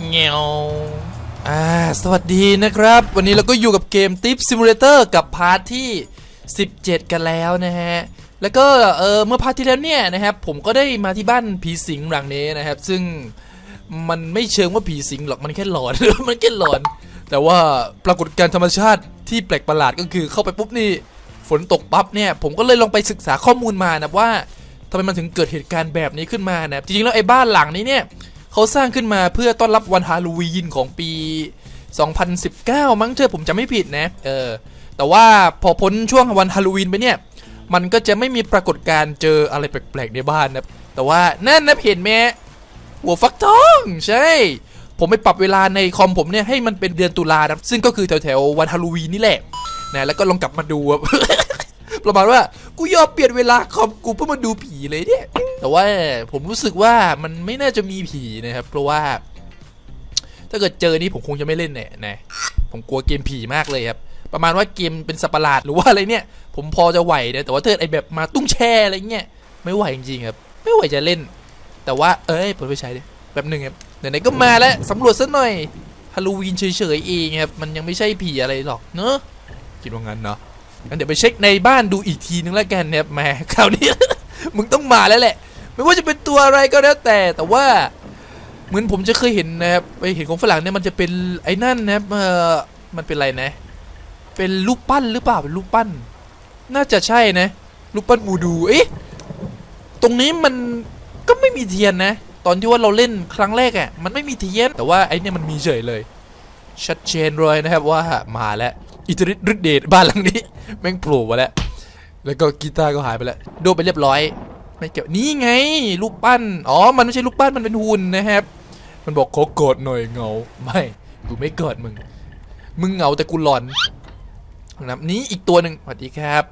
เงวอ่าสวัสดีนะครับ วันนี้เราก็อยู่กับเกม Tip Simulator กับพาร์ทที่ 17 กันแล้วนะฮะ แล้วก็เออเมื่อพาร์ทที่แล้วเนี่ยนะครับ ผมก็ได้มาที่บ้านผีสิงหลังนี้นะครับ ซึ่งมันไม่เชิงว่าผีสิงหรอกมันแค่หลอน มันแค่หลอน แต่ว่าปรากฏการณ์ธรรมชาติที่แปลกประหลาดก็คือเข้าไปปุ๊บนี่ฝนตกปั๊บเนี่ยผมก็เลยลองไปศึกษาข้อมูลมานะว่าทำไมมันถึงเกิดเหตุการณ์แบบนี้ขึ้นมานะจริงๆแล้วไอ้บ้านหลังนี้เนี่ย เขาสร้างขึ้นมาเพื่อต้อนรับวันฮาโลวีนของปี 2019 มั้งเธอผมจำไม่ผิดนะเออแต่ว่าพอพ้นช่วงวันฮาโลวีนไปเนี่ย มันก็จะไม่มีปรากฏการ์เจออะไรแปลกๆในบ้านนะแต่ว่านั่นนะเห็นไหมหัวฟักทองใช่ ผมไปปรับเวลาในคอมผมเนี่ยให้มันเป็นเดือนตุลานะซึ่งก็คือแถวๆวันฮาโลวีนนี่แหละนะแล้วก็ลองกลับมาดู ประมาณว่ากูยอมเปลี่ยนเวลาคอมกูเพื่อมาดูผีเลยเนี่ย แต่ว่าผมรู้สึกว่ามันไม่น่าจะมีผีนะครับ เพราะว่า ถ้าเกิดเจอนี่ผมคงจะไม่เล่นเนี่ยนะผมกลัวเกมผีมากเลยครับประมาณว่าเกมเป็นสัตว์ประหลาดหรือว่าอะไรเนี่ย ผมพอจะไหวนะแต่ว่าถ้าเกิดไอแบบมาตุ้งแช่อะไรเงี้ยไม่ไหวจริงๆครับไม่ไหวจะเล่น แต่ว่าเอ้ยเปิดไฟฉายดิแบบหนึ่งครับไหนๆก็มาแล้วสำรวจซะหน่อยฮาโลวีนเฉยๆเองครับมันยังไม่ใช่ผีอะไรหรอกเนอะคิดว่างั้นเนาะ งั้นเดี๋ยวไปเช็คในบ้านดูอีกทีนึงแล้วกันนะครับแหมคราวนี้ มึงต้องมาแล้วแหละ ไม่ว่าจะเป็นตัวอะไรก็แล้วแต่แต่ว่าเหมือนผมจะเคยเห็นนะครับไปเห็นของฝรั่งเนี่ยมันจะเป็นไอ้นั่นนะครับเออมันเป็นอะไรนะ เป็นรูปปั้นหรือเปล่าเป็นรูปปั้น น่าจะใช่นะรูปปั้นวูดูเอ๊ะตรงนี้มันก็ไม่มีเทียนนะ ตอนที่ว่าเราเล่นครั้งแรกอะ่ะมันไม่มีเทียนแต่ว่าไอ้เนี่ยมันมีเฉยเลย ชัดเจนเลยนะครับว่ามาแล้ว อิทธิฤทธิ์ฤทธิเดชบ้านหลังนี้ แม่งโผล่มาแล้ว แล้วก็กีตาร์ก็หายไปแล้วโดนไปเรียบร้อยไม่เกี่ยวนี่ไงรูปปั้นอ๋อมันไม่ใช่รูปปั้นมันเป็นหุ่นนะครับ มันบอกขอกอดหน่อยเงาไม่กูไม่เกอดมึง มึงเงาแต่กูหลอนนะนี่อีกตัวหนึ่งสวัสดีครับ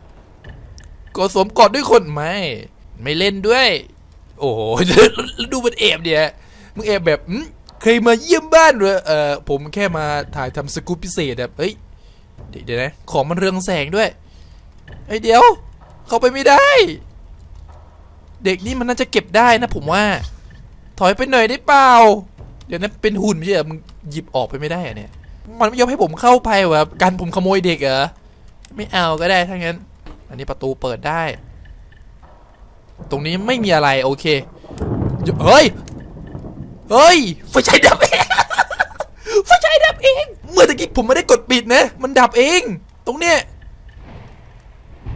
ก็สวมกอดด้วยคนไม่ ไม่เล่นด้วย โอ้โหดูมันเอบเดียมึงเอบแบบเคยมาเยี่ยมบ้านเหรอเออผมแค่มาถ่ายทำสกู๊ปพิเศษแบบเฮ้ย เดี๋ยวนะ ของมันเรืองแสงด้วย ไอ้เดี๋ยว เข้าไปไม่ได้ เด็กนี่มันน่าจะเก็บได้นะผมว่า ถอยไปหน่อยได้เปล่า เดี๋ยวนั้นเป็นหุ่นไม่ใช่เหรอมึงหยิบออกไปไม่ได้อะเนี่ย มันไม่ยอมให้ผมเข้าไปวะการผมขโมยเด็กเหรอ ไม่เอาก็ได้ถ้างั้น อันนี้ประตูเปิดได้ ตรงนี้ไม่มีอะไรโอเค เฮ้ย เฮ้ยไฟฉายดับเอง ดับเอง เมื่อตะกี้ผมไม่ได้กดปิดนะ มันดับเอง ตรงเนี้ย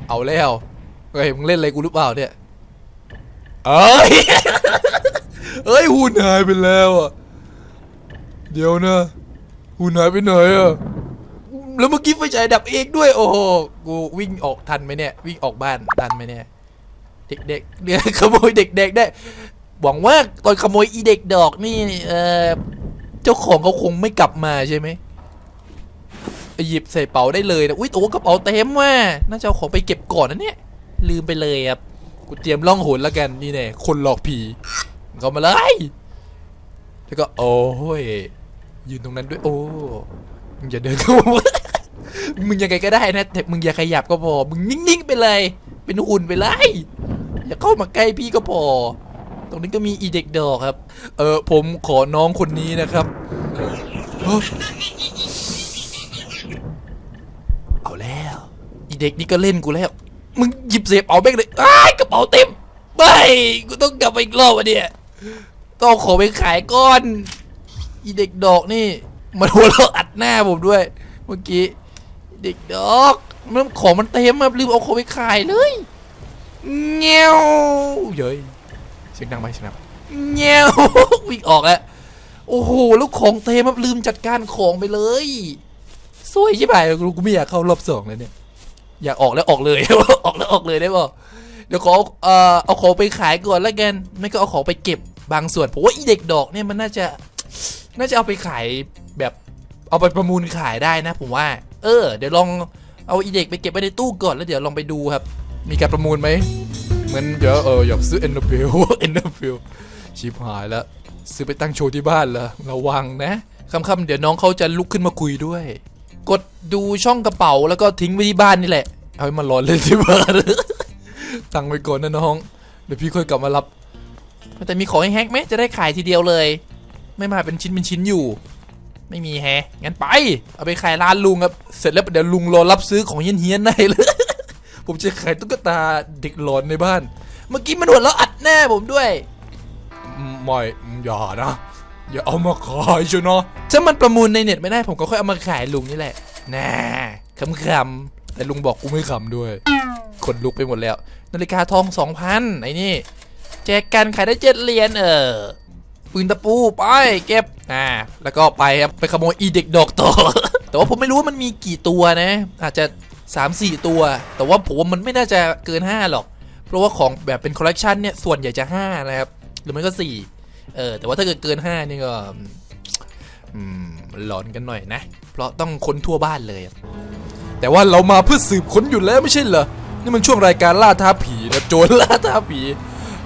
เอาแล้วเฮ้ยมึงเล่นอะไรกูหรือเปล่าเนี่ย เอ้ยเฮ้ยหุ่นหายไปแล้วอะ เดี๋ยวนะหุ่นหายไปไหนอะ แล้วเมื่อกี้ไฟฉายดับเองด้วย โอ้โห กูวิ่งออกทันไหมเนี่ย วิ่งออกบ้านทันไหมเนี่ย เด็กๆเนี่ยขโมยเด็ก ๆ ได้หวังว่าตอนขโมยอีเด็กดอกนี่ เออ จ้าของเขาคงไม่กลับมาใช่ไหมหยิบใส่เป๋าได้เลยนะอุ้ยโอ้กระเป๋าเต็มว่ะน่าจะเอาของไปเก็บก่อนนะเนี่ย ลืมไปเลยครับกูเตรียมล่องหนแล้วกันนี่แน่คนหลอกผีเข้ามาเลยแล้วก็โอ้ยยืนตรงนั้นด้วย โอ้มึงอย่าเดินเข้ามามึงยังไงก็ได้นะแต่มึงอย่าขยับก็พอ มึงนิ่งๆไปเลย เป็นหุ่นไปเลยอย่าเข้ามาใกล้พี่ก็พอ ตรงนี้ก็มีอีเด็กดอกครับ เออผมขอน้องคนนี้นะครับ เอาแล้ว อีเด็กนี่ก็เล่นกูแล้ว มึงหยิบเสียบเอาแบงเลยอ้ายกระเป๋าเต็มไม่กูต้องกลับไปอีกรอบวะเนี่ย ต้องขอไปขายก้อน อีเด็กดอกนี่ มันหัวเราะอัดหน้าผมด้วย เมื่อกี้ เด็กดอกมันของมันเต็มอะลืมเอาของไปขายเลยเงี้ยวเย้ย เสียงดังไหมเสียงดังไหมเงี้ยววิ่งออกแล้วโอ้โหล้วของเต็มครับลืมจัดการของไปเลยสวยใช่ไหมกูกูไม่อยากเข้ารอบสองเลยเนี่ย อยากออกแล้วออกเลย ออกแล้วออกเลยได้ป่ะเดี๋ยวขอเอ่อเอาของไปขายก่อนแล้วกันไม่ก็เอาของไปเก็บบางส่วนผมว่าอีเด็กดอกเนี่ยมันน่าจะ น่าจะเอาไปขายแบบเอาไปประมูลขายได้นะ ผมว่า เออ เดี๋ยวลองเอาอีเด็กไปเก็บไว้ในตู้ก่อนแล้วเดี๋ยวลองไปดูครับ มีการประมูลไหม เหมือนเดี๋ยวเอออยากซื้อเอ็นเดอร์ฟิลเอ็นเดอร์ฟิลชิบหายแล้วซื้อไปตั้งโชว์ที่บ้านเหรอระวังนะค่ำๆเดี๋ยวน้องเขาจะลุกขึ้นมาคุยด้วย กดดูช่องกระเป๋าแล้วก็ทิ้งไว้ที่บ้านนี่แหละ เอาให้มันร้อนเล่นที่บ้านตั้งไว้ก่อนนะน้อง เดี๋ยวพี่ค่อยกลับมารับ แต่มีของให้แฮกไหมจะได้ขายทีเดียวเลย ไม่มาเป็นชิ้นเป็นชิ้นอยู่ ไม่มีแฮงั้นไป เอาไปขายร้านลุงครับ เสร็จแล้วเดี๋ยวลุงรอรับซื้อของเฮี้ยนๆได้เลย ผมจะขายตุ๊กตาเด็กหลอนในบ้าน เมื่อกี้มันหัวเราะอัดแน่ผมด้วยอืมไม่อืมอย่านะ อย่าเอามาขายเชียวเนาะถ้ามันประมูลในเน็ตไม่ได้ผมก็ค่อยเอามาขายลุงนี่แหละน่าขำๆแต่ลุงบอกกูไม่ขำด้วยคนลุกไปหมดแล้ว นาฬิกาทองสองพันไอ้นี่ แจกกันขายได้เจ็ดเหรียญเออปืนตะปูไปเก็บอ่าแล้วก็ไปครับไปขโมยอีเด็กดอกต่อแต่ว่าผมไม่รู้ว่ามันมีกี่ตัวนะ อาจจะ 3 4 ตัว แต่ว่าผมมันไม่น่าจะเกิน 5 หรอก เพราะว่าของแบบเป็นคอลเลกชันเนี่ยส่วนใหญ่จะ 5 นะครับ หรือไม่ก็ 4 เออ แต่ว่าถ้าเกิดเกิน 5 นี่ก็หลอนกันหน่อยนะ เพราะต้องค้นทั่วบ้านเลย แต่ว่าเรามาเพื่อสืบค้นอยู่แล้วไม่ใช่เหรอ นี่มันช่วงรายการล่าท้าผีนะโจรล่าท้าผี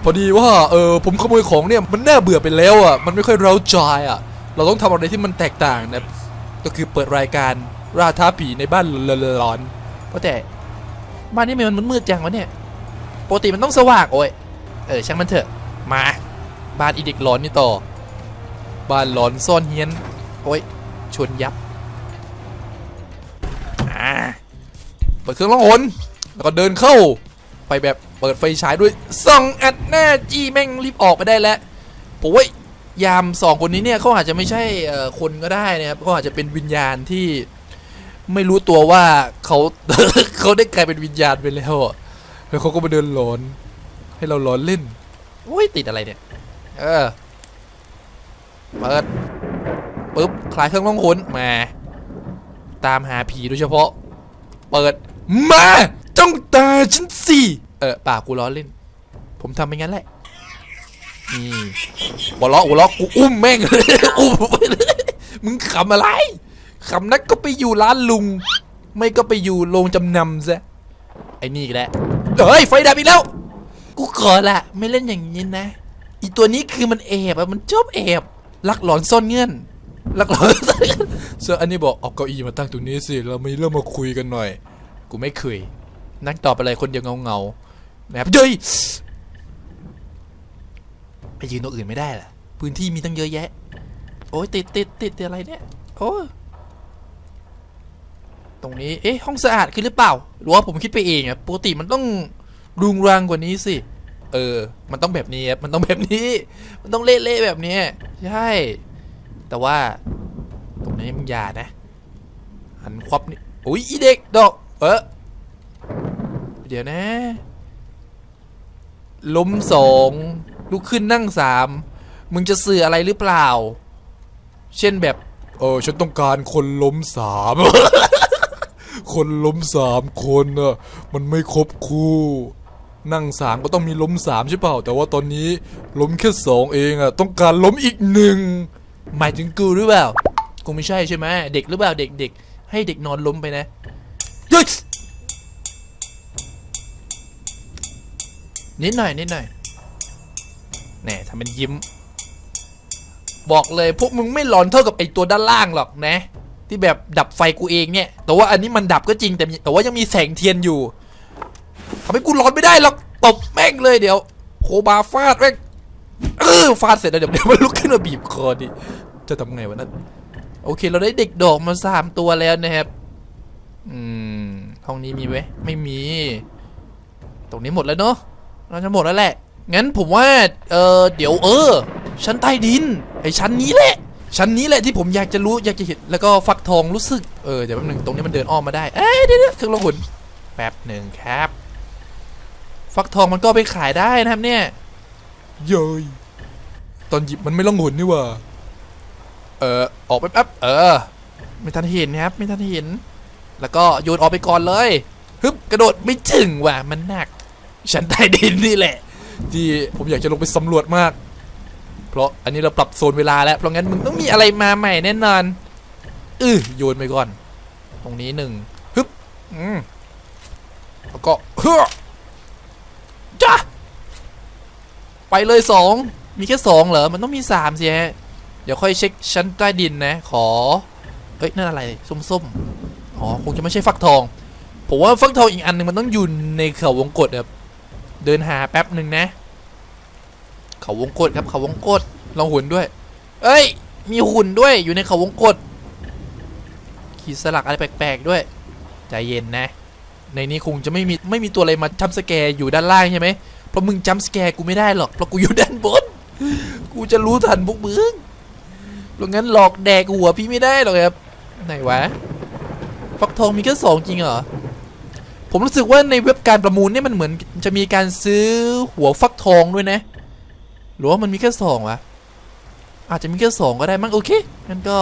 พอดีว่าเออผมขโมยของเนี่ยมันน่าเบื่อไปแล้วอะ มันไม่ค่อยเร้าใจอะ เราต้องทำอะไรที่มันแตกต่างนะ ก็คือเปิดรายการล่าท้าผีในบ้านร้อนๆ เพราะแต่บ้านนี้มันมืดๆจังวะเนี่ยปกติมันต้องสว่างโอ้ยเออช่างมันเถอะมาบ้านอีเด็กหลอนนี่ต่อ บ้านหลอนซ่อนเฮียนโอ้ยชนยับอ่าเปิดเครื่องล่องหนแล้วก็เดินเข้าไปแบบเปิดไฟฉายด้วยส่องอัดหน้าจี้แม่งรีบออกไปได้แล้วผมว่ายามสองคนนี้เนี่ยเขาอาจจะไม่ใช่คนก็ได้นะครับเขาอาจจะเป็นวิญญาณที่ ไม่รู้ตัวว่าเขาเขาได้กลายเป็นวิญญาณไปแล้วอะแล้วเขาก็มาเดินหลอน ให้เราหลอนเล่นโอ้ยติดอะไรเนี่ย เออเปิดปุ๊บคลายเครื่องล่องหนมาตามหาผีโดยเฉพาะ เปิดมาจ้องตาฉันสิเออปากกูล้อเล่น ผมทำไปงั้นแหละนี่หัวเราะหัวเราะกูอุ้มแม่งเลยอุ้มไปเลยมึงขำอะไร ขำนักก็ไปอยู่ร้านลุง ไม่ก็ไปอยู่โรงจำนำซะ ไอ้นี่อีกแล้วเฮ้ย ไฟดับอีกแล้ว กูขอละไม่เล่นอย่างนี้นะ อีตัวนี้คือมันแอบอะมันชอบแอบลักหลอนซ่อนเงื่อนลักหลอนซ่อนเงื่อนส่วนอันนี้บอกเอาเก้าอี้มาตั้งตรงนี้สิเราไม่เริ่มมาคุยกันหน่อย กูไม่เคยนั่งตอบอะไรคนเดียวเงาเงาๆนะครับเย้ยไปยืนตรงอื่นไม่ได้ล่ะ พื้นที่มีตั้งเยอะแยะ โอ้ยติดติดติดอะไรเนี่ย โอ้ ตรงนี้ เอ๊ะ ห้องสะอาดขึ้นหรือเปล่า หรือว่าผมคิดไปเองอะปกติมันต้องรุงรังกว่านี้สิ เออ มันต้องแบบนี้ครับ มันต้องแบบนี้ มันต้องเละๆแบบนี้ ใช่ แต่ว่า ตรงนี้มึงอย่านะ หันควับนี่อุ้ยอีเด็กดอก เออเดี๋ยวนะ ล้มสองลุกขึ้นนั่งสามมึงจะสื่ออะไรหรือเปล่า เช่นแบบ เออ ฉันต้องการคนล้มสาม คนล้มสามคนอะมันไม่ครบคู่ นั่งสามก็ต้องมีล้มสามใช่เปล่า แต่ว่าตอนนี้ล้มแค่สองเองอะต้องการล้มอีกหนึ่งหมายถึงกูหรือเปล่ากูไม่ใช่ใช่ไหมเด็กหรือเปล่าเด็กเด็กให้เด็กนอนล้มไปนะเฮ้ยนิดหน่อยนิดหน่อยแหน่ทำเป็นยิ้ม บอกเลยพวกมึงไม่หลอนเท่ากับไอตัวด้านล่างหรอกนะ ที่แบบดับไฟกูเองเนี่ย แต่ว่าอันนี้มันดับก็จริงแต่แต่ว่ายังมีแสงเทียนอยู่ทำให้กูร้อนไม่ได้หรอกตบแม่งเลยเดี๋ยวโคบาฟาดแม่งเออฟาดเสร็จแล้วเดี๋ยวเดี๋ยวมันลุกขึ้นมาบีบคอดิจะทำไงวะนั่นโอเค เราได้เด็กดอกมาสามตัวแล้วนะครับ อืมห้องนี้มีไหมไม่มี ตรงนี้หมดแล้วเนาะเราจะหมดแล้วแหละ งั้นผมว่า เออเดี๋ยวเออ ชั้นใต้ดิน ไอชั้นนี้แหละ ชั้นนี้แหละที่ผมอยากจะรู้อยากจะเห็นแล้วก็ฟักทองรู้สึกเออเดี๋ยวแป๊บหนึงตรงนี้มันเดินอ้อมมาได้เอ้ยเดี๋ยวเดี๋ยวเครื่องลงหุ่นแป๊บหนึ่งครับ ฟักทองมันก็เอาไปขายได้นะครับเนี่ยเย้ยตอนหยิบมันไม่ล่องหนนี่หว่าเออออกไปแป๊บเออ ไม่ทันเห็นครับไม่ทันเห็น แล้วก็โยนออกไปก่อนเลยฮึบกระโดดไม่ถึงว่ะมันหนักชั้นใต้ดินนี่แหละ ที่ผมอยากจะลงไปสำรวจมาก เพราะอันนี้เราปรับโซนเวลาแล้ว เพราะงั้นมึงต้องมีอะไรมาใหม่แน่นอนอือโยนไปก่อน ตรงนี้หนึ่งฮึบอืมแล้วก็เฮ้อจ้าไปเลยสองมีแค่สองเหรอ มันต้องมีสามสิฮะ เดี๋ยวค่อยเช็คชั้นใต้ดินนะ ขอ เอ้ย นั่นอะไร ส้มๆ อ๋อ คงจะไม่ใช่ฟักทอง ผมว่าฟักทองอีกอันหนึ่งมันต้องอยู่ในเขาวงกตครับเดินหาแป๊บหนึ่งนะ เขาวงกตครับเขาวงกตลองหุ่นด้วย เอ้ย มีหุ่นด้วยอยู่ในเขาวงกตขีดสลักอะไรแปลกๆด้วย ใจเย็นนะ ในนี้คงจะไม่มีไม่มีตัวอะไรมาจัมสแกร์อยู่ด้านล่างใช่ไหมเพราะมึงจัมสแกร์กูไม่ได้หรอกเพราะกูอยู่ด้านบน กูจะรู้ทันพวกมึงเพราะงั้นหลอกแดกหัวพี่ไม่ได้หรอกครับไหนวะฟักทองมีแค่สองจริงเหรอผมรู้สึกว่าในเว็บการประมูลเนี่ยมันเหมือนจะมีการซื้อหัวฟักทองด้วยนะ รือว่ามันมีแค่สองวะอาจจะมีแค่สองก็ได้มั้งโอเคงั้นก็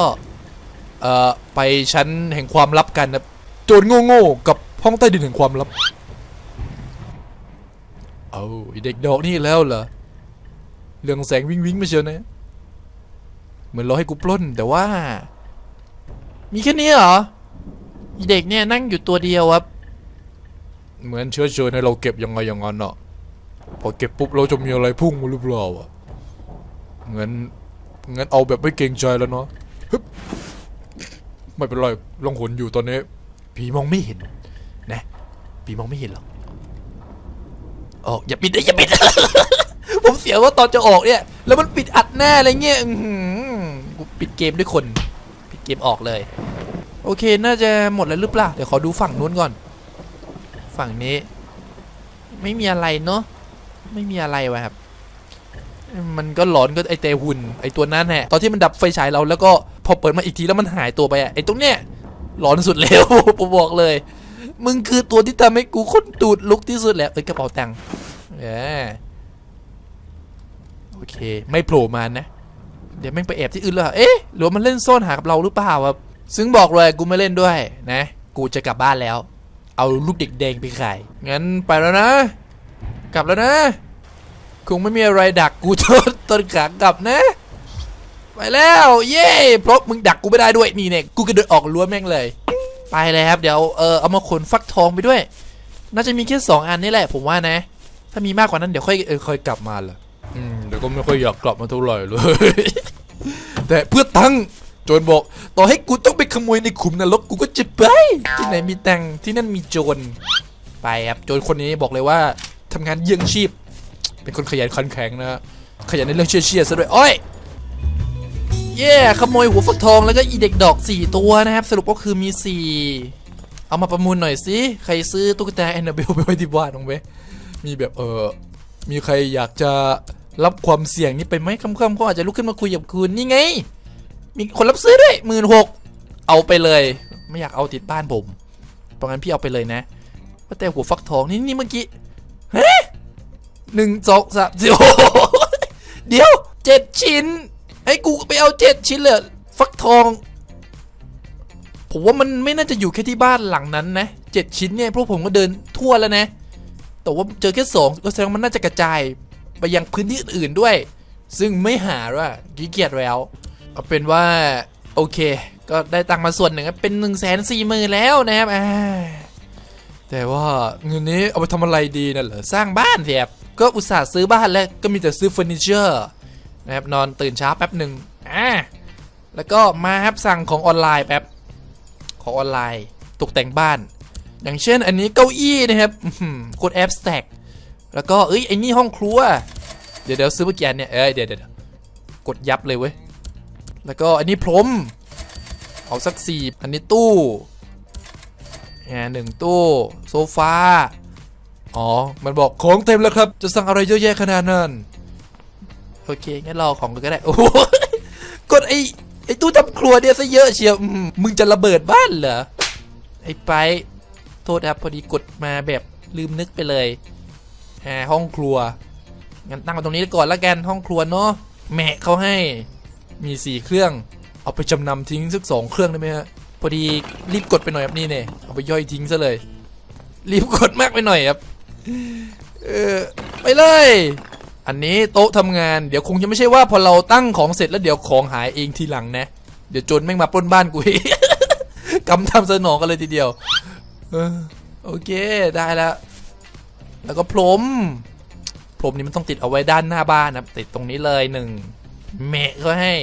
เอ่อไปชั้นแห่งความลับกันนะโจรโง่ๆกับห้องใต้ดินแห่งความลับเอาเด็กดอกนี่แล้วเหรอเรื่องแสงวิงวิงมาเชียวนะเหมือนรอให้กูปล้นแต่ว่า มีแค่นี้เหรอเด็กเนี่ยนั่งอยู่ตัวเดียวครับ เหมือนเชื้อเชิญให้เราเก็บยังไงอย่างนั้นอะ พอเก็บปุ๊บเราจะมีอะไรพุ่งมาหรือเปล่าอะงั้นงั้นเอาแบบไม่เกรงใจแล้วเนาะฮึบไม่เป็นไรลองหนอยู่ตอนนี้ ผีมองไม่เห็น นะ ผีมองไม่เห็นหรอกออกอย่าปิดเลยอย่าปิด ผมเสียว่าตอนจะออกเนี่ย แล้วมันปิดอัดหน้าอะไรเงี้ยอื้อหือกูปิดเกมด้วยคน ปิดเกมออกเลย โอเค น่าจะหมดแล้วหรือเปล่า เดี๋ยวขอดูฝั่งนู้นก่อน ฝั่งนี้ ไม่มีอะไรเนาะ ไม่มีอะไรวะครับ มันก็หลอนก็ไอเตหุ่นไอตัวนั้นแหละตอนที่มันดับไฟฉายเราแล้วก็พอเปิดมาอีกทีแล้วมันหายตัวไปอะไอตรงเนี้ยหลอนสุดแล้วผมบอกเลย มึงคือตัวที่ทำให้กูค้นตูดลุกที่สุดแล้วเอ้ยกระเป๋าตังค์เออโอเค ไม่โผล่มานะ เดี๋ยวแม่งไปแอบที่อื่นแล้วเอ๊ะหรือมันเล่นซ่อนหากับเราหรือเปล่าครับซึ่งบอกเลยกูไม่เล่นด้วยนะ กูจะกลับบ้านแล้ว เอาลูกเด็กแดงไปขายงั้นไปแล้วนะ กลับแล้วนะ คงไม่มีอะไรดักกูตอนตอนขากลับนะ ไปแล้ว เย้เพราะมึงดักกูไม่ได้ด้วยนี่เนี่ยกูกระโดดออกรั้วแม่งเลย ไปเลยครับ เดี๋ยวเออเอามาขนฟักทองไปด้วย น่าจะมีแค่สองอันนี่แหละ ผมว่านะ ถ้ามีมากกว่านั้นเดี๋ยวค่อยเออค่อยกลับมาละอืมเดี๋ยวก็ไม่ค่อยอยากกลับมาเท่าไหร่เลย แต่เพื่อตังโจรบอก ต่อให้กูต้องไปขโมยในขุมนรกกูก็จะไปที่ไหนมีตังที่นั่นมีโจรไปครับโจรคนนี้บอกเลยว่า ทำงานเยี่ยงชีพ เป็นคนขยันขันแข็งนะขยันในเรื่องเชี่ยๆซะด้วยโอ้ยเย่ขโมยหัวฟักทองแล้วก็อีเด็กดอก 4 ตัวนะครับ สรุปก็คือมี 4 เอามาประมูลหน่อยสิใครซื้อตุ๊กตาแอนนาเบลไปไว้ที่บ้านน้องเว้มีแบบเออมีใครอยากจะรับความเสี่ยงนี้ไปไหมค่ำๆเขาอาจจะลุกขึ้นมาคุยกับคุณนี่ไง มีคนรับซื้อด้วยหมื่นหกเอาไปเลย ไม่อยากเอาติดบ้านผมเพราะงั้นพี่เอาไปเลยนะว่าแต่หัวฟักทองนี่นี่เมื่อกี้ เฮ้หนึ่งสองสามสี่โอ้โหเดี๋ยวเจ็ดชิ้นไอ้กูไปเอาเจ็ดชิ้นเลยฟักทอง ผมว่ามันไม่น่าจะอยู่แค่ที่บ้านหลังนั้นนะเจ็ดชิ้นเนี่ยพวกผมก็เดินทั่วแล้วนะ แต่ว่าเจอแค่สองก็แสดงมันน่าจะกระจายไปยังพื้นที่อื่นๆด้วย ซึ่งไม่หาว่าขี้เกียจแล้วเอาเป็นว่า โอเค ก็ได้ตังมาส่วนหนึ่งเป็น1นึ่งแสนสี่หมื่นแล้วนะครับอ่า แต่ว่าเงินนี้เอาไปทำอะไรดีนะเหรอสร้างบ้านสิครับก็อุตส่าห์ซื้อบ้านแล้วก็มีแต่ซื้อเฟอร์นิเจอร์นะครับนอนตื่นเช้าแป๊บหนึ่งอ่าแล้วก็มาครับสั่งของออนไลน์แป๊บของออนไลน์ตกแต่งบ้าน อย่างเช่นอันนี้เก้าอี้นะครับอื้อหือกดแอปสแต็กแล้วก็เอ้ยไอ้นี่ห้องครัว เดี๋ยวเดี๋ยวซื้อเมื่อกี้อันเนี่ยเอ้ยเดี๋ยวเดี๋ยวกดยับเลยเว้ยแล้วก็อันนี้พรมเอาสักสี่อันนี้ตู้ หนึ่งตู้โซฟาอ๋อ มันบอกของเต็มแล้วครับ จะสั่งอะไรเยอะแยะขนาดนั้น โอเค งั้นรอของก็ได้ โอ้โหกดไอ้ไอ้ตู้ทำครัวเนี่ยซะเยอะเชียวมมึงจะระเบิดบ้านเหรอ ไอ้ไป โทษครับพอดีกดมาแบบลืมนึกไปเลยอ่าห้องครัว งั้นตั้งมาตรงนี้ก่อนละกันห้องครัวเนาะแม่เขาให้ มีสี่เครื่อง เอาไปจำนำทิ้งสักสองเครื่องได้ไหมฮะ พอดีรีบกดไปหน่อยครับนี่เนี่ยเอาไปย่อยทิ้งซะเลย รีบกดมากไปหน่อยครับเออไปเลย อันนี้โต๊ะทำงานเดี๋ยวคงจะไม่ใช่ว่าพอเราตั้งของเสร็จแล้วเดี๋ยวของหายเองทีหลังนะ เดี๋ยวโจรแม่งมาปล้นบ้านกูกำทำสนองกันเลยทีเดียวเออโอเคได้แล้วแล้วก็พรมพรมนี้มันต้องติดเอาไว้ด้านหน้าบ้านนะติดตรงนี้เลยหนึ่งเมะก็ให้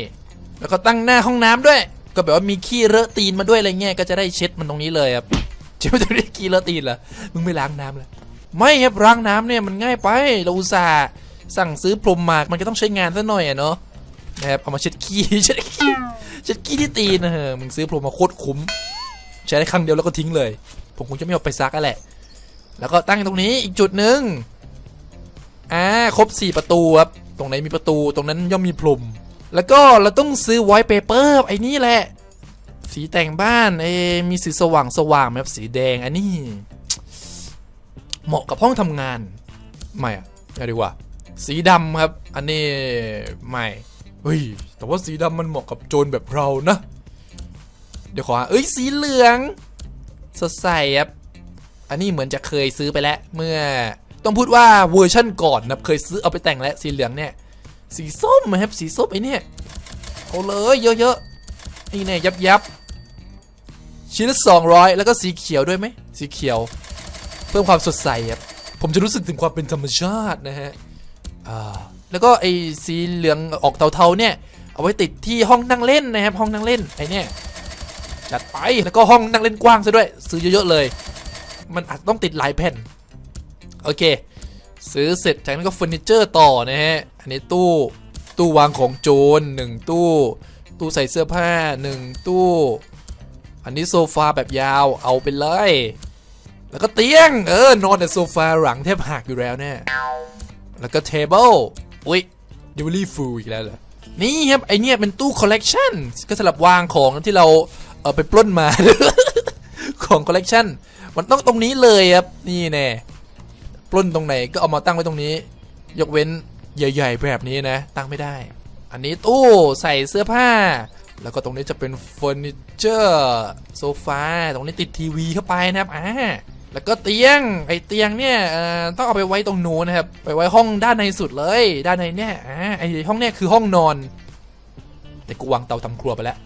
แล้วก็ตั้งหน้าห้องน้ำด้วย ก็แบบว่ามีขี้เลอะตีนมาด้วยอะไรเงี้ยก็จะได้เช็ดมันตรงนี้เลยครับเช็ดมันตรงนี้ขี้เลอะตีนเหรอมึงไม่ล้างน้ำเลยไม่ครับล้างน้ำเนี่ยมันง่ายไปเราอุตส่าห์สั่งซื้อพรมมามันก็ต้องใช้งานซะหน่อยอะเนาะนะครับเอามาเช็ดขี้เช็ดขี้เช็ดขี้ที่ตีนนะฮะมึงซื้อพรมมาโคตรคุ้ม ใช้ได้ครั้งเดียวแล้วก็ทิ้งเลย ผมคงจะไม่เอาไปซักแล้วแหละ แล้วก็ตั้งตรงนี้อีกจุดหนึ่งอ่าครบ 4 ประตูครับตรงไหนมีประตูตรงนั้นย่อมมีพรม แล้วก็เราต้องซื้อไวท์เปเปอร์ไอ้นี่แหละ สีแต่งบ้านเอมีสีสว่างสว่างๆไหมครับสีแดงอันนี้ เหมาะกับห้องทำงานไม่อะอาดีกว่า สีดำครับ อันนี้ไม่เฮ้ยแต่ว่าสีดำมันเหมาะกับโจรแบบเรานะ เดี๋ยวขอหาเอ้ยสีเหลือง สดใสครับอันนี้เหมือนจะเคยซื้อไปแล้ว เมื่อต้องพูดว่าเวอร์ชั่นก่อนนะเคยซื้อเอาไปแต่งแล้วสีเหลืองเนี่ย สีส้มนะครับสีส้มไอ้เนี่ยเอาเลยเยอะๆนี่เนี่ยยับยับชิ้นละสองร้อยแล้วก็สีเขียวด้วยไหมสีเขียว เพิ่มความสดใสครับผมจะรู้สึกถึงความเป็นธรรมชาตินะฮะอ่าแล้วก็ไอ้สีเหลืองออกเทาๆเนี่ย เอาไว้ติดที่ห้องนั่งเล่นนะครับห้องนั่งเล่นไอ้เนี่ยจัดไปแล้วก็ห้องนั่งเล่นกว้างซะด้วย ซื้อเยอะๆเลย มันอาจต้องติดหลายแผ่น โอเค ซื้อเสร็จจากนั้นก็เฟอร์นิเจอร์ต่อนะฮะ อันนี้ตู้ตู้วางของโจรหนึ่งตู้ ตู้ใส่เสื้อผ้าหนึ่งตู้ อันนี้โซฟาแบบยาวเอาไปเลย แล้วก็เตียง เออนอนแต่โซฟาหลังแทบหักอยู่แล้วเนี่ยแล้วก็เทเบิลอุ้ยดิวลี่ฟูอีกแล้วเหรอนี่ครับไอเนี่ยเป็นตู้คอลเลกชันก็สำหรับวางของที่เราเออไปปล้นมา ของคอลเลกชันมันต้องตรงนี้เลยครับนี่แน่ ปล้นตรงไหนก็เอามาตั้งไว้ตรงนี้ ยกเว้นใหญ่ๆแบบนี้นะ ตั้งไม่ได้ อันนี้ตู้ใส่เสื้อผ้า แล้วก็ตรงนี้จะเป็นเฟอร์นิเจอร์โซฟาตรงนี้ติดทีวีเข้าไปนะครับอ่าแล้วก็เตียงไอเตียงเนี่ยเออต้องเอาไปไว้ตรงนู้นนะครับ ไปไว้ห้องด้านในสุดเลย ด้านในเนี่ยอ่าไอห้องเนี่ยคือห้องนอน แต่กูวางเตาทำครัวไปแล้ว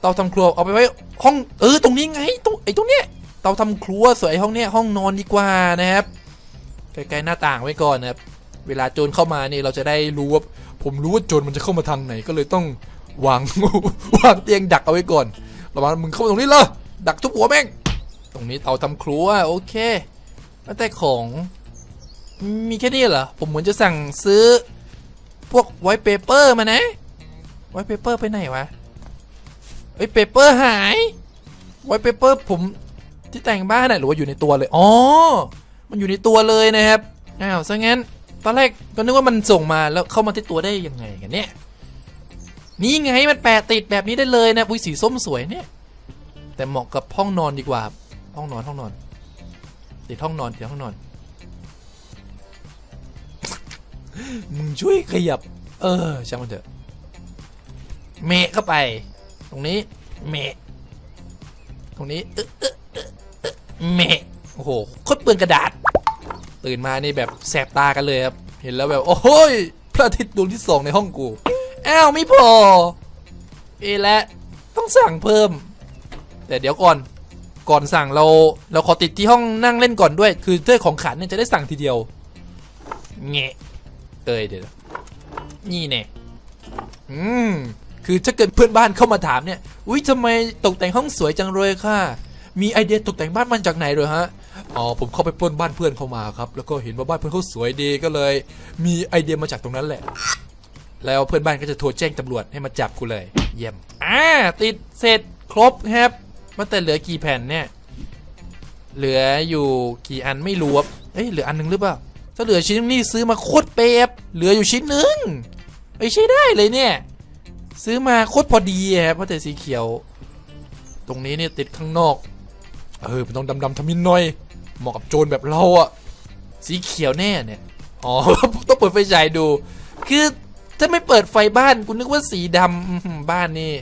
เตาทำครัวเอาไปไว้ห้องเออตรงนี้ไงตรงไอตรงเนี้ยเตาทำครัวสวยห้องเนี้ยห้องนอนดีกว่านะครับ กล้ๆหน้าต่างไว้ก่อนนะครับเวลาโจรเข้ามานี่เราจะได้รู้ว่าผมรู้ว่าโจรมันจะเข้ามาทางไหนก็เลยต้องวางวางเตียงดักเอาไว้ก่อนระวังมึงเข้ามาตรงนี้เลยดักทุบหัวแม่ง ตรงนี้เตาทำครัวโอเค แล้วแต่ของมีแค่นี้เหรอ ผมเหมือนจะสั่งซื้อ พวกไวท์เปเปอร์มานะไวท์เปเปอร์ไปไหนวะเอ้เปเปอร์หายไวท์เปเปอร์ผมที่แต่งบ้านน่ะหรือว่าอยู่ในตัวเลย อ๋อ มันอยู่ในตัวเลยนะครับอ้าวซะงั้นตอนแรกก็นึกว่ามันส่งมาแล้วเข้ามาที่ตัวได้ยังไงกันเนี่ยนี่ไงมันแปะติดแบบนี้ได้เลยนะอุ้ยสีส้มสวยเนี่ย แต่เหมาะกับห้องนอนดีกว่า ห้องนอนห้องนอน ติดห้องนอนติดห้องนอนมึงช่วยขยับ เออช่างมันเถอะเมะเข้าไป ตรงนี้เมะตรงนี้เออเออเออเออเมะ โอ้โหโคตรเปลืองกระดาษ ตื่นมานี่แบบแสบตากันเลยครับ เห็นแล้วแบบ โอ้โหพระอาทิตย์ดวงที่สองในห้องกู อ้าวไม่พอ เอและ ต้องสั่งเพิ่ม แต่เดี๋ยวก่อน ก่อนสั่งเรา เราขอติดที่ห้องนั่งเล่นก่อนด้วย คือถ้าของขันเนี่ยจะได้สั่งทีเดียวเงะเอ้ยเดี๋ยว นี่เนี่ยอืมคือถ้าเกิดเพื่อนบ้านเข้ามาถามเนี่ย อุ้ยทำไมตกแต่งห้องสวยจังเลยค่ะ มีไอเดียตกแต่งบ้านมันจากไหนเลยฮะ อ๋อผมเข้าไปปล้นบ้านเพื่อนเข้ามาครับ แล้วก็เห็นว่าบ้านเพื่อนเขาสวยดีก็เลย มีไอเดียมาจากตรงนั้นแหละ แล้วเพื่อนบ้านก็จะโทรแจ้งตำรวจให้มาจับกูเลย เยี่ยมอ่าติดเสร็จครบครับว่าแต่เหลือกี่แผ่นเนี่ย เหลืออยู่กี่อันไม่รู้เอ้ยเหลืออันหนึงหรือเปล่าถ้าเหลือชิ้นนึงนี่ซื้อมาโคตรเป๊ะเหลืออยู่ชิ้นหนึ่งไอ้ยใช้ได้เลยเนี่ย ซื้อมาโคตรพอดีครับเพราะแต่สีเขียว ตรงนี้เนี่ยติดข้างนอก เออมันต้องดำๆทำนิดหน่อย เหมาะกับโจรแบบเราอะสีเขียวแน่เนี่ยอ๋อต้องเปิดไฟฉายดู คือถ้าไม่เปิดไฟบ้านกูนึกว่าสีดำบ้านนี่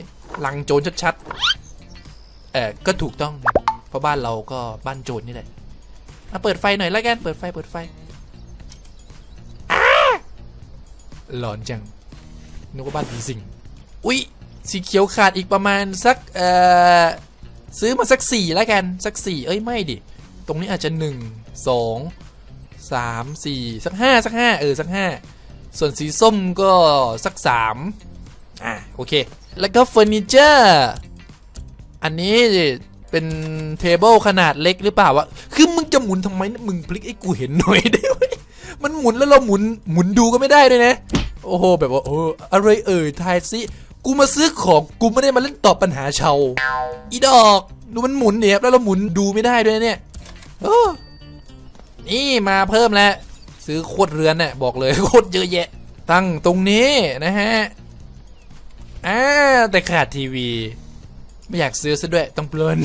หลังโจรชัดๆเออก็ถูกต้องนะเพราะบ้านเราก็บ้านโจรนี่แหละมาเปิดไฟหน่อยแล้วกันเปิดไฟเปิดไฟหลอนจังนึกว่าบ้านผีสิงอุ๊ยสีเขียวขาดอีกประมาณสักเอ่อซื้อมาสักสี่แล้วกันสักสี่เอ้ยไม่ดิ ตรงนี้อาจจะหนึ่งสองสามสี่สักห้าสักห้าเออ สักห้าส่วนสีส้มก็สักสามอะ โอเค แล้วก็เฟอร์นิเจอร์ อันนี้เป็นเทเบิลขนาดเล็กหรือเปล่าวะ คือมึงจะหมุนทำไมนะมึงพลิกให้กูเห็นหน่อยได้ไหมมันหมุนแล้วเราหมุนหมุนดูก็ไม่ได้ด้วยนะ โอ้โห แบบว่าเอออะไรเอ่ยทายสิกูมาซื้อของกูไม่ได้มาเล่นตอบปัญหาชาวอีดอก ดูมันหมุนเนี่ยครับแล้วเราหมุนดูไม่ได้ด้วยเนี่ย นี่มาเพิ่มแล้ว ซื้อโคตรเรือนเนี่ยบอกเลยโคตรเยอะแยะ ตั้งตรงนี้นะฮะอ่าแต่ขาดทีวี ไม่อยากซื้อซะด้วยต้องปลน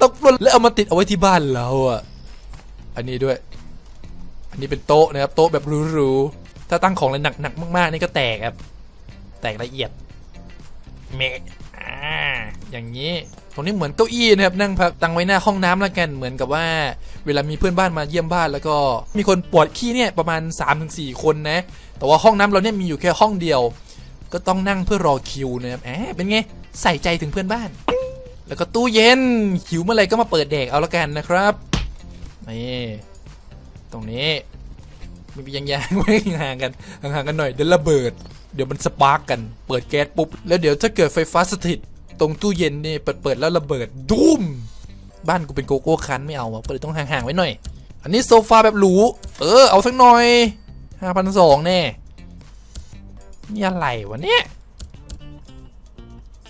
ต้องปลนแล้วเอามาติดเอาไว้ที่บ้านเราอะอันนี้ด้วย อันนี้เป็นโต๊ะนะครับโต๊ะแบบหรูๆถ้าตั้งของอะไรหนักๆมากๆนี่ก็แตกครับ แตกละเอียดเมะ อ่าอย่างนี้ตรงนี้เหมือนเก้าอี้นะครับนั่งพักตั้งไว้หน้าห้องน้ำแล้วกันเหมือนกับว่า เวลามีเพื่อนบ้านมาเยี่ยมบ้านแล้วก็มีคนปวดขี้เนี่ยประมาณ 3-4 คนนะ แต่ว่าห้องน้ำเราเนี่ยมีอยู่แค่ห้องเดียว ก็ต้องนั่งเพื่อรอคิวนะครับแหมเป็นไงใส่ใจถึงเพื่อนบ้าน แล้วก็ตู้เย็นหิวเมื่อไรก็มาเปิดแดกเอาละกันนะครับนี่ตรงนี้มียังยางๆไม่ห่างกันห่างกันหน่อยเดี๋ยวระเบิด เดี๋ยวมันสปาร์กกัน เปิดแก๊สปุ๊บ แล้วเดี๋ยวถ้าเกิดไฟฟ้าสถิต ตรงตู้เย็นนี่เปิดเปิดแล้วระเบิดดุ้ม บ้านกูเป็นโกโก้คันไม่เอาอะก็เลยต้องห่างๆไว้หน่อย อันนี้โซฟาแบบหรู เออ เอาสักหน่อยห้าพันสองแน่ นี่อะไรวะเนี่ย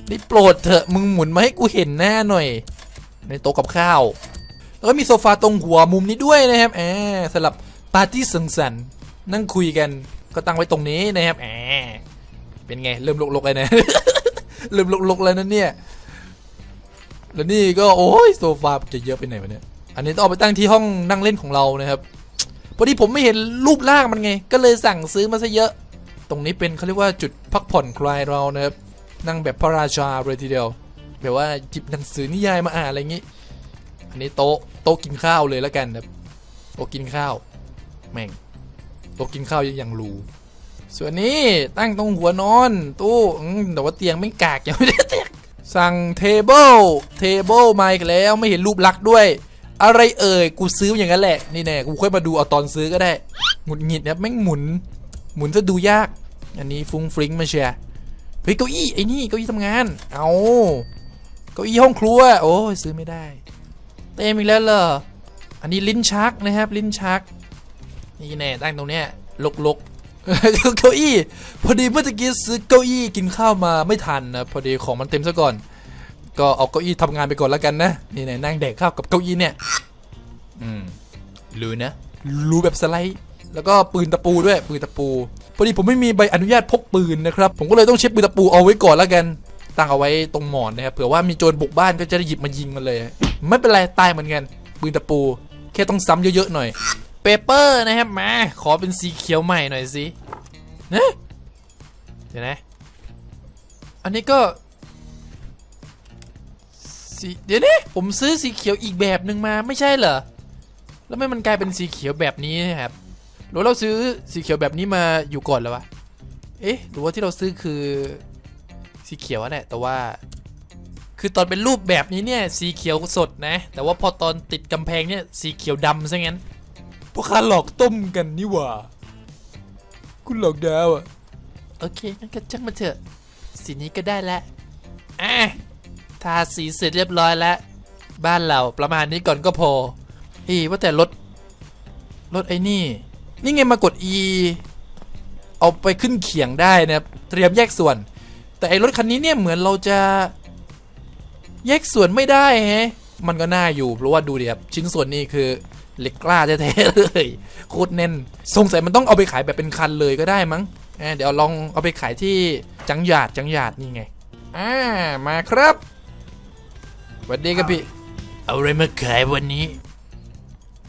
ได้โปรดเถอะมึงหมุนมาให้กูเห็นหน้าหน่อย ในโต๊ะกับข้าว แล้วก็มีโซฟาตรงหัวมุมนี้ด้วยนะครับแอบสำหรับปาร์ตี้สังสรรค์นั่งคุยกัน ก็ตั้งไว้ตรงนี้นะครับแอบเป็นไงเริ่มลกๆเลยนะเริ่มลกๆแล้วนะเนี่ยแล้วนี่ก็โอ้ยโซฟาจะเยอะไปไหนวะเนี่ยอันนี้ต้องเอาไปตั้งที่ห้องนั่งเล่นของเรานะครับพอดีผมไม่เห็นรูปร่างมันไง ก็เลยสั่งซื้อมาซะเยอะ ตรงนี้เป็นเขาเรียกว่าจุดพักผ่อนคลายเรานะครับนั่งแบบพระราชาเลยทีเดียวแบบว่าจิบหนังสือนิยายมาอ่านอะไรอย่างงี้ อันนี้โต๊ะโต๊ะกินข้าวเลยแล้วกันครับโต๊ะกินข้าว แม่ง โต๊ะกินข้าวยังยังรูส่วนนี้ตั้งตรงหัวนอน ตู้แต่ว่าเตียงไม่กากยังไม่ได้เตียงสั่งเทเบิลเทเบิลมาอีกแล้วไม่เห็นรูปลักษ์ด้วย อะไรเอ่ยกูซื้ออย่างนั้นแหละ นี่แน่กูค่อยมาดูเอาตอนซื้อก็ได้หงุดหงิดนะแม่งหมุน หมุนจะดูยาก อันนี้ฟุ้งฟริ้งมาเชียร์เฮ้ยเก้าอี้ไอ้นี่เก้าอี้ทำงาน เอาเก้าอี้ห้องครัวโอ้ยซื้อไม่ได้ เต็มอีกแล้วเหรออันนี้ลิ้นชักนะครับ ลิ้นชัก นี่แน่ตั้งตรงเนี้ยลกลกๆเก้าอี้ พอดีเมื่อกี้ซื้อเก้าอี้กินข้าวมาไม่ทันนะพอดีของมันเต็มซะก่อน ก็เอาเก้าอี้ทำงานไปก่อนแล้วกันนะนี่แน่นั่งแดกข้าวกับเก้าอี้เนี่ยอืมรู้นะรู้แบบสไลด์แล้วก็ปืนตะปูด้วยปืนตะปูพอดีผมไม่มีใบอนุญาตพกปืนนะครับ ผมก็เลยต้องเช็คปืนตะปูเอาไว้ก่อนแล้วกันตั้งเอาไว้ตรงหมอนนะครับเผื่อว่ามีโจรบุกบ้านก็จะได้หยิบมายิงมันเลย ไม่เป็นไรตายเหมือนกันปืนตะปู แค่ต้องซ้ำเยอะๆหน่อย เปเปอร์นะครับมาขอเป็นสีเขียวใหม่หน่อยสินะเดี๋ยวนะ อันนี้ก็สีเดี๋ยวนี้ผมซื้อสีเขียวอีกแบบหนึ่งมาไม่ใช่เหรอ แล้วไม่มันกลายเป็นสีเขียวแบบนี้นะครับหรือเราซื้อสีเขียวแบบนี้มาอยู่ก่อนแล้ววะ เอ๊ะหรือว่าที่เราซื้อคือสีเขียวอะแหละแต่ว่า คือตอนเป็นรูปแบบนี้เนี่ยสีเขียวสดนะ แต่ว่าพอตอนติดกำแพงเนี่ยสีเขียวดำซะงั้น พวกข้าหลอกต้มกันนี่หว่า คุณหลอกดาวอะโอเคงั้นก็ช่างมาเถอะ สีนี้ก็ได้แล้วอะทาสีเสร็จเรียบร้อยแล้ว บ้านเราประมาณนี้ก่อนก็พอเอ้ยว่าแต่รถ รถไอ้นี่ นี่ไงมากด E เอาไปขึ้นเขียงได้นะครับ เตรียมแยกส่วน แต่ไอ้รถคันนี้เนี่ยเหมือนเราจะแยกส่วนไม่ได้แฮะ มันก็น่าอยู่เพราะว่าดูดิครับชิ้นส่วนนี้คือ เหล็กกล้าแท้ๆเลยโคตรแน่นสงสัยมันต้องเอาไปขายแบบเป็นคันเลยก็ได้มั้งอะเดี๋ยวลองเอาไปขายที่จังหยาดจังหยาดนี่ไงอ่ามาครับสวัสดีครับพี่ เอาอะไรมาขายวันนี้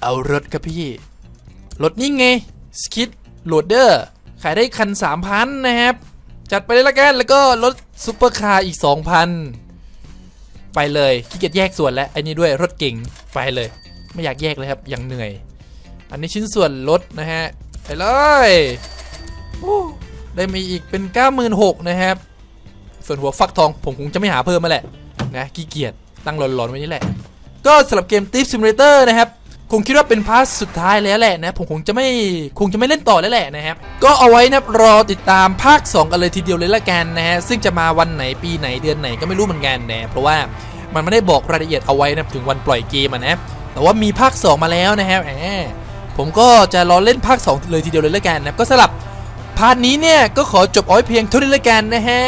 เอารถครับพี่ รถนี่ไงสคิดโหลดเดอร์ขายได้คัน3,000นะครับ จัดไปเลยละกันแล้วก็รถซุปเปอร์คาร์อีก2,000ไปเลยขี้เกียจแยกส่วนแล้วไอ้นี่ด้วยรถเก่งไปเลย ไม่อยากแยกเลยครับยังเหนื่อย อันนี้ชิ้นส่วนรถนะฮะไปเลยได้มีอีกเป็น 96,000นะครับ ส่วนหัวฟักทองผมคงจะไม่หาเพิ่มมาแหละนะขี้เกียจตั้งหลอนๆไว้นี่แหละ ก็สำหรับเกม Thief Simulator นะครับคงคิดว่าเป็นพาร์ทสุดท้ายแล้วแหละนะ ผมคงจะไม่คงจะไม่เล่นต่อแล้วแหละนะครับ ก็เอาไว้นะครับรอติดตามภาค 2 กันเลยทีเดียวเลยละกันนะฮะซึ่งจะมาวันไหนปีไหนเดือนไหนก็ไม่รู้เหมือนกันนะเพราะว่ามันไม่ได้บอกรายละเอียดเอาไว้นะถึงวันปล่อยเกมอะนะ แต่ว่ามีภาค 2 มาแล้วนะครับแหมผมก็จะรอเล่นภาค 2 เลยทีเดียวเลยละกันนะครับก็สลับพาร์ทนี้เนี่ยก็ขอจบอ้อยเพียงเท่านี้ละกันนะฮะ